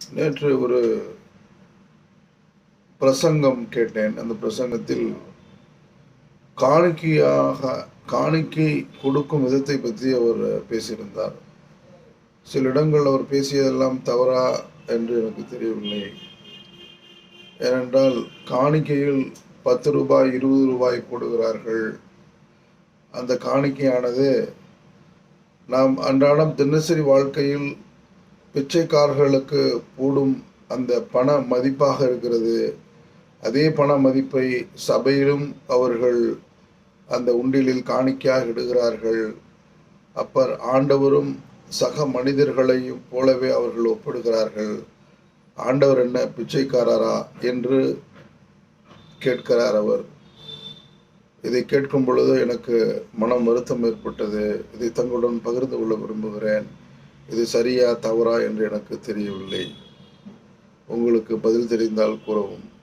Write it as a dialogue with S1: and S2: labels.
S1: நேற்று ஒரு பிரசங்கம் கேட்டேன். அந்த பிரசங்கத்தில் காணிக்கையாக காணிக்கை கொடுக்கும் விதத்தை பற்றி அவர் பேசியிருந்தார். சில இடங்கள் அவர் பேசியதெல்லாம் தவறா என்று எனக்கு தெரியவில்லை. ஏனென்றால் காணிக்கையில் பத்து ரூபாய் இருபது ரூபாய் போடுகிறார்கள். அந்த காணிக்கையானது நாம் அன்றாடம் தினசரி வாழ்க்கையில் பிச்சைக்காரர்களுக்கு போடும் அந்த பண மதிப்பாக இருக்கிறது. அதே பண மதிப்பை சபையிலும் அவர்கள் அந்த உண்டிலில் காணிக்கையாக இடுகிறார்கள் அப்பர் ஆண்டவரும் சக மனிதர்களையும் போலவே அவர்கள் ஒப்பிடுகிறார்கள். ஆண்டவர் என்ன பிச்சைக்காரரா என்று கேட்கிறார் அவர். இதை கேட்கும் பொழுது எனக்கு மனம் வருத்தம் ஏற்பட்டது. இதை தங்களுடன் பகிர்ந்து கொள்ள விரும்புகிறேன். இது சரியா தவறா என்று எனக்கு தெரியவில்லை. உங்களுக்கு பதில் தெரிந்தால் கூறவும்.